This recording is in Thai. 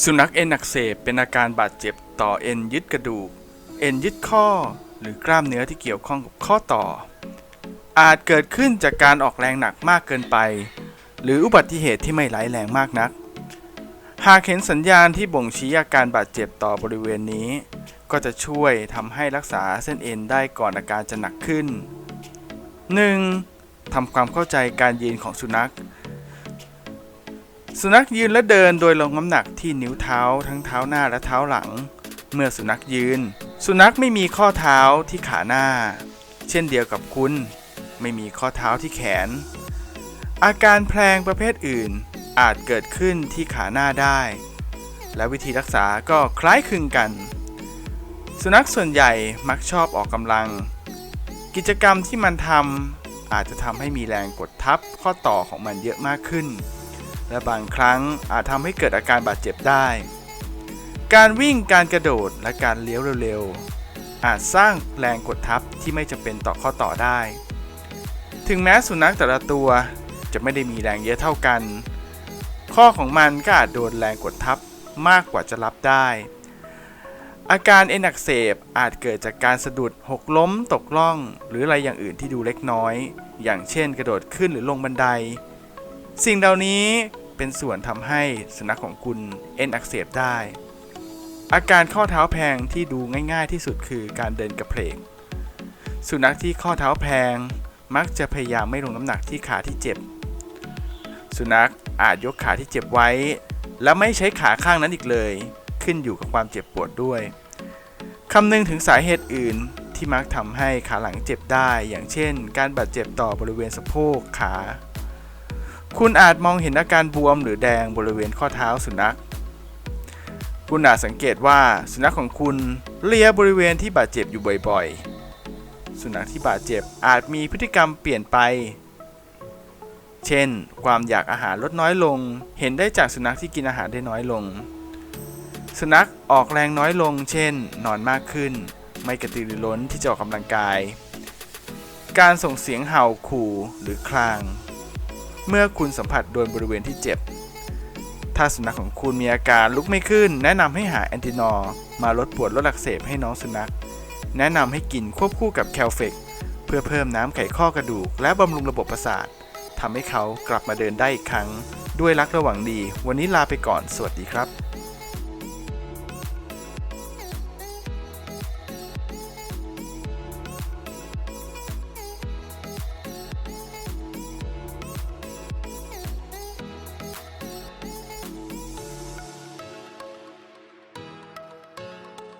สุนัขเอ็นอักเสบเป็นอาการบาดเจ็บต่อเอ็นยึดกระดูก เอ็นยึดข้อ หรือกล้ามเนื้อที่เกี่ยวข้องกับข้อต่อ อาจเกิดขึ้นจากการออกแรงหนักมากเกินไป หรืออุบัติเหตุที่ไม่ร้ายแรงมากนัก หากเห็นสัญญาณที่บ่งชี้อาการบาดเจ็บต่อบริเวณนี้ ก็จะช่วยทำให้รักษาเส้นเอ็นได้ก่อนอาการจะหนักขึ้น 1. ทำความเข้าใจการยืนของสุนัข สุนัขยืนและเดินโดยลงน้ำหนักที่นิ้วเท้าทั้งเท้าหน้าและเท้าหลัง เมื่อสุนัขยืน สุนัขไม่มีข้อเท้าที่ขาหน้า เช่นเดียวกับคุณ ไม่มีข้อเท้าที่แขน อาการแพลงประเภทอื่นอาจเกิดขึ้นที่ขาหน้าได้ และวิธีรักษาก็คล้ายคลึงกัน สุนัขส่วนใหญ่มักชอบออกกำลัง กิจกรรมที่มันทำอาจจะทำให้มีแรงกดทับข้อต่อของมันเยอะมากขึ้น และบางครั้งอาจทำให้เกิดอาการบาดเจ็บได้ การวิ่งการกระโดดและการเลี้ยวเร็วๆ อาจสร้างแรงกดทับที่ไม่จำเป็นต่อข้อต่อได้ ถึงแม้สุนัขแต่ละตัวจะไม่ได้มีแรงเยอะเท่ากัน ข้อของมันก็อาจโดนแรงกดทับมากกว่าจะรับได้ อาการเอ็นอักเสบอาจเกิดจากการสะดุดหกล้มตกล่อง หรืออะไรอย่างอื่นที่ดูเล็กน้อย อย่างเช่น กระโดดขึ้นหรือลงบันได สิ่งเหล่านี้ เป็นส่วนทำให้สุนัขของคุณเอ็นอักเสบได้ อาการข้อเท้าแพงที่ดูง่าย ๆ ที่สุดคือการเดินกระเพลก สุนัขที่ข้อเท้าแพงมักจะพยายามไม่ลงน้ำหนักที่ขาที่เจ็บ สุนัขอาจยกขาที่เจ็บไว้ และไม่ใช้ขาข้างนั้นอีกเลย ขึ้นอยู่กับความเจ็บปวดด้วยคำนึงถึงสาเหตุอื่นที่มักทำให้ขาหลังเจ็บได้ อย่างเช่น การบาดเจ็บต่อบริเวณสะโพกขา คุณอาจมองเห็นอาการบวมหรือแดงบริเวณข้อเท้าสุนัข คุณอาจสังเกตว่าสุนัขของคุณเลียบริเวณที่บาดเจ็บอยู่บ่อยๆ สุนัขที่บาดเจ็บอาจมีพฤติกรรมเปลี่ยนไป เช่น ความอยากอาหารลดน้อยลง เห็นได้จากสุนัขที่กินอาหารได้น้อยลง สุนัขออกแรงน้อยลง เช่น นอนมากขึ้น ไม่กระตือรือร้นที่จะออกกำลังกาย การส่งเสียงเห่าขู่หรือคลาง เมื่อคุณสัมผัสโดนบริเวณที่เจ็บ ถ้าสุนัขของคุณมีอาการลุกไม่ขึ้น แนะนำให้หาแอนตินอร์มาลดปวดลดอักเสบให้น้องสุนัข แนะนำให้กินควบคู่กับแคลเฟกเพื่อเพิ่มน้ำไขข้อกระดูก และบำรุงระบบประสาททำให้เขากลับมาเดินได้อีกครั้ง ด้วยรักระหว่างดี วันนี้ลาไปก่อน สวัสดีครับ